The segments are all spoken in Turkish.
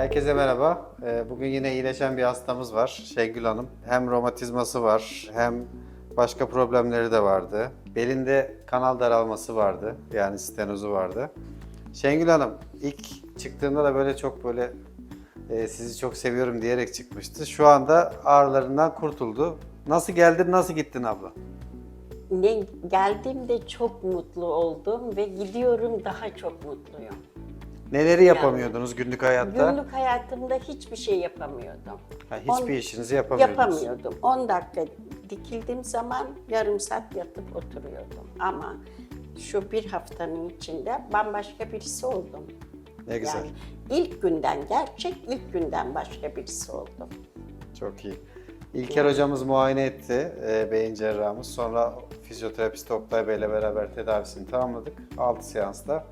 Herkese merhaba. Ee, Bugün yine iyileşen bir hastamız var Şengül Hanım. Hem romatizması var hem başka problemleri de vardı. Belinde kanal daralması vardı. Yani stenozu vardı. Şengül Hanım ilk çıktığında da böyle çok böyle e, sizi çok seviyorum diyerek çıkmıştı. Şu anda ağrılarından kurtuldu. Nasıl geldin, nasıl gittin abla? Ne geldiğimde çok mutlu oldum ve gidiyorum daha çok mutluyum. Neleri yapamıyordunuz günlük hayatta? Günlük hayatımda hiçbir şey yapamıyordum. Ha, hiçbir On- işinizi yapamıyordunuz. Yapamıyordum. 10 dakika dikildiğim zaman yarım saat yatıp oturuyordum. Ama şu bir haftanın içinde bambaşka birisi oldum. Ne güzel. Yani ilk günden gerçek, ilk günden başka birisi oldum. Çok iyi. İlker hocamız muayene etti, e, beyin cerrahımız. Sonra fizyoterapist Oktay Bey ile beraber tedavisini tamamladık. 6 seansta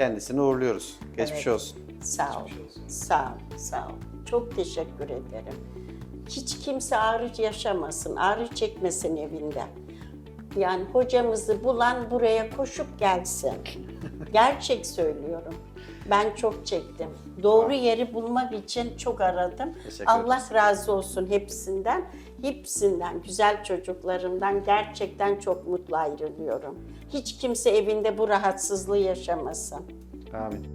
kendisini uğurluyoruz. Geçmiş Evet. olsun. Sağ ol. Sağ ol. Sağ ol. Çok teşekkür ederim. Hiç kimse ağrı yaşamasın, ağrı çekmesin evinde. Yani hocamızı bulan buraya koşup gelsin. Gerçek söylüyorum. Ben çok çektim. Doğru yeri bulmak için çok aradım. Teşekkür Allah razı olsun hepsinden. Hepsinden, güzel çocuklarımdan gerçekten çok mutlu ayrılıyorum. Hiç kimse evinde bu rahatsızlığı yaşamasın. Amin.